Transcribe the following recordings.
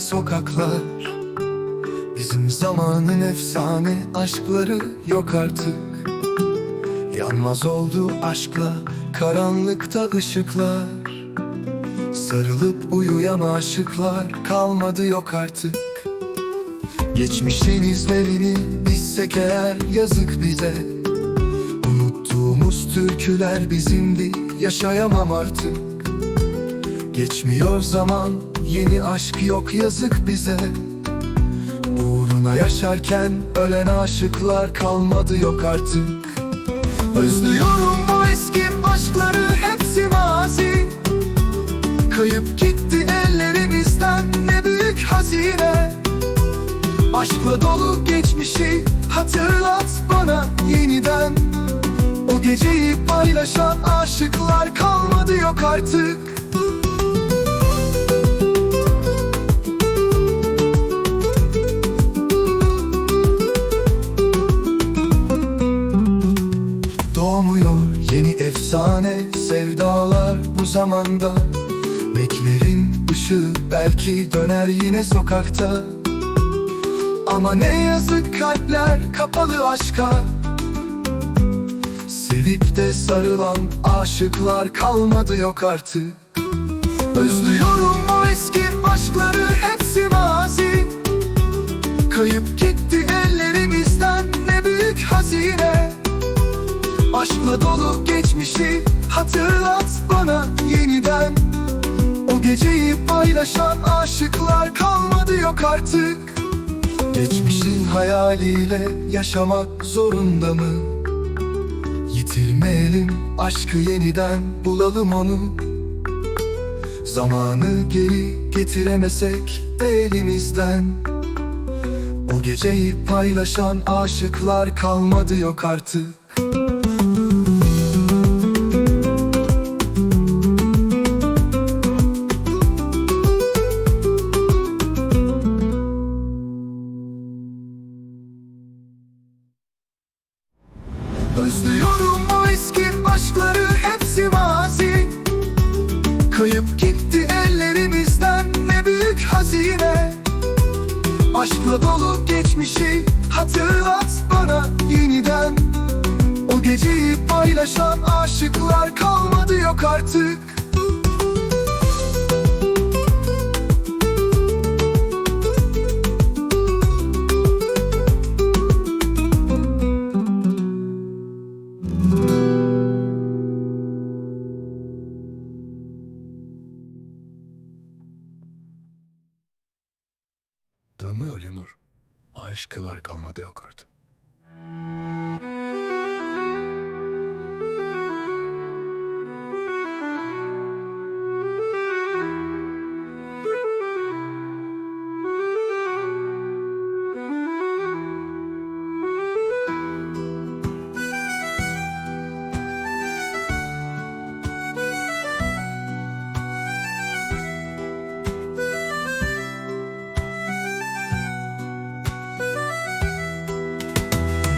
sokaklar. Bizim zamanın efsane aşkları yok artık. Yanmaz oldu aşkla karanlıkta ışıklar. Sarılıp uyuyan aşıklar kalmadı yok artık. Geçmişin izlerini bizsek eğer yazık bize. Unuttuğumuz türküler bizimdi yaşayamam artık Geçmiyor zaman yeni aşk yok yazık bize. Uğruna yaşarken ölen aşıklar kalmadı yok artık. Özlüyorum o eski aşkları hepsi mazi. Kayıp gitti ellerimizden ne büyük hazine. Aşkla dolu geçmişi hatırlat bana yeniden. O geceyi paylaşan aşıklar kalmadı yok artık sevdalar bu zamanda. Beklerin ışığı belki döner yine sokakta. Ama ne yazık kalpler kapalı aşka. Sevip de sarılan aşıklar kalmadı yok artık. Özlüyorum o eski aşkları hepsi mazi. Kayıp gitti ellerimizden ne büyük hazine Aşkla dolu geçmişi hatırlat bana yeniden. O geceyi paylaşan aşıklar kalmadı yok artık. Geçmişin hayaliyle yaşamak zorunda mı? Yitirmeyelim aşkı yeniden bulalım onu. Zamanı geri getiremesek de elimizden. O geceyi paylaşan aşıklar kalmadı yok artık Kayıp gitti ellerimizden ne büyük hazine. Aşkla dolu geçmişi hatırlat bana yeniden. O geceyi paylaşan aşıklar kalmadı yok artık Aşkılar kalmadı yok artık.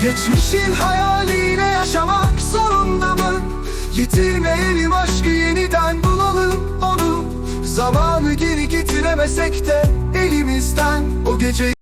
Geçmişin hayaliyle yaşamak zorunda mı? Yitirmeyelim aşkı yeniden bulalım onu Zamanı geri getiremesek de elimizden O gece